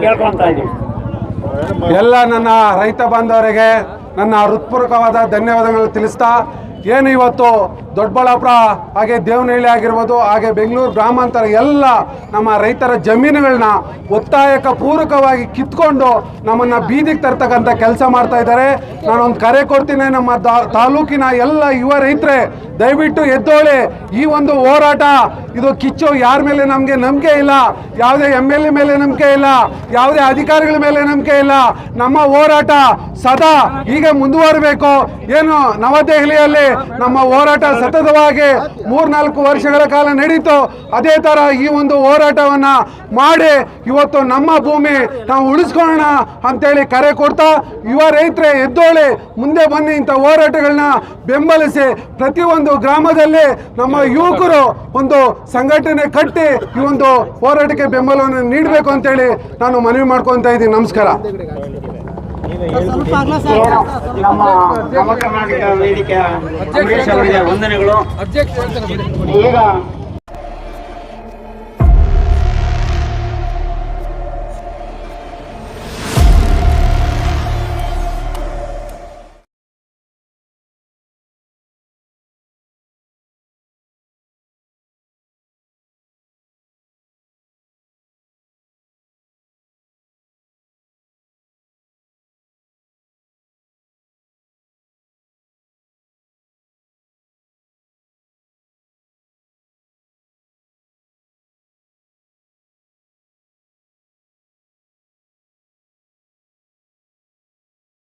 ಕೇಳ್ಕೊಳ್ತಾ ಇದ್ದೀವಿ ಎಲ್ಲ ನನ್ನ ರೈತ ಬಾಂಧವರಿಗೆ ನನ್ನ ಹೃತ್ಪೂರ್ವಕವಾದ ಧನ್ಯವಾದಗಳು ತಿಳಿಸ್ತಾ ಏನು ಇವತ್ತು ದೊಡ್ಡಬಳ್ಳಾಪುರ, ಹಾಗೆ ದೇವನಹಳ್ಳಿ ಆಗಿರ್ಬೋದು, ಹಾಗೆ ಬೆಂಗಳೂರು ಗ್ರಾಮಾಂತರ ಎಲ್ಲ ನಮ್ಮ ರೈತರ ಜಮೀನುಗಳನ್ನ ಒತ್ತಾಯಕ ಪೂರಕವಾಗಿ ಕಿತ್ಕೊಂಡು ನಮ್ಮನ್ನ ಬೀದಿಗೆ ತರ್ತಕ್ಕಂಥ ಕೆಲಸ ಮಾಡ್ತಾ ಇದ್ದಾರೆ. ನಾನೊಂದು ಕರೆ ಕೊಡ್ತೀನಿ, ನಮ್ಮ ತಾಲೂಕಿನ ಎಲ್ಲ ಯುವ ರೈತರೇ, ದಯವಿಟ್ಟು ಎದ್ದೋಳಿ. ಈ ಒಂದು ಹೋರಾಟ, ಇದು ಕಿಚ್ಚು ಯಾರ ಮೇಲೆ ನಮಗೆ ನಂಬಿಕೆ ಇಲ್ಲ, ಯಾವುದೇ ಎಂ ಎಲ್ ಎ ಮೇಲೆ ನಂಬಿಕೆ ಇಲ್ಲ, ಯಾವುದೇ ಅಧಿಕಾರಿಗಳ ಮೇಲೆ ನಂಬಿಕೆ ಇಲ್ಲ. ನಮ್ಮ ಹೋರಾಟ ಸದಾ ಹೀಗೆ ಮುಂದುವರಬೇಕು. ಏನು ನವದೆಹಲಿಯಲ್ಲಿ ನಮ್ಮ ಹೋರಾಟ ಸತತವಾಗಿ ಮೂರ್ನಾಲ್ಕು ವರ್ಷಗಳ ಕಾಲ ನಡೀತು. ಅದೇ ತರ ಈ ಒಂದು ಹೋರಾಟವನ್ನ ಮಾಡಿ ಇವತ್ತು ನಮ್ಮ ಭೂಮಿ ನಾವು ಉಳಿಸ್ಕೊಳ್ಳೋಣ ಅಂತೇಳಿ ಕರೆ ಕೊಡ್ತಾ, ಯುವ ರೈತರೇ ಎದ್ದೋಳಿ, ಮುಂದೆ ಬನ್ನಿ ಇಂಥ ಹೋರಾಟಗಳನ್ನ ಬೆಂಬಲಿಸಿ. ಪ್ರತಿಯೊಂದು ಗ್ರಾಮದಲ್ಲಿ ನಮ್ಮ ಯುವಕರು ಒಂದು ಸಂಘಟನೆ ಕಟ್ಟಿ ಈ ಒಂದು ಹೋರಾಟಕ್ಕೆ ಬೆಂಬಲವನ್ನು ನೀಡಬೇಕು ಅಂತೇಳಿ ನಾನು ಮನವಿ ಮಾಡ್ಕೊತಾ ಇದ್ದೀನಿ. ನಮಸ್ಕಾರ. ನಮ್ಮ ನಮ್ಮ ಕರ್ನಾಟಕ ವೇದಿಕೆಯ ವಂದನೆಗಳು. ಈಗ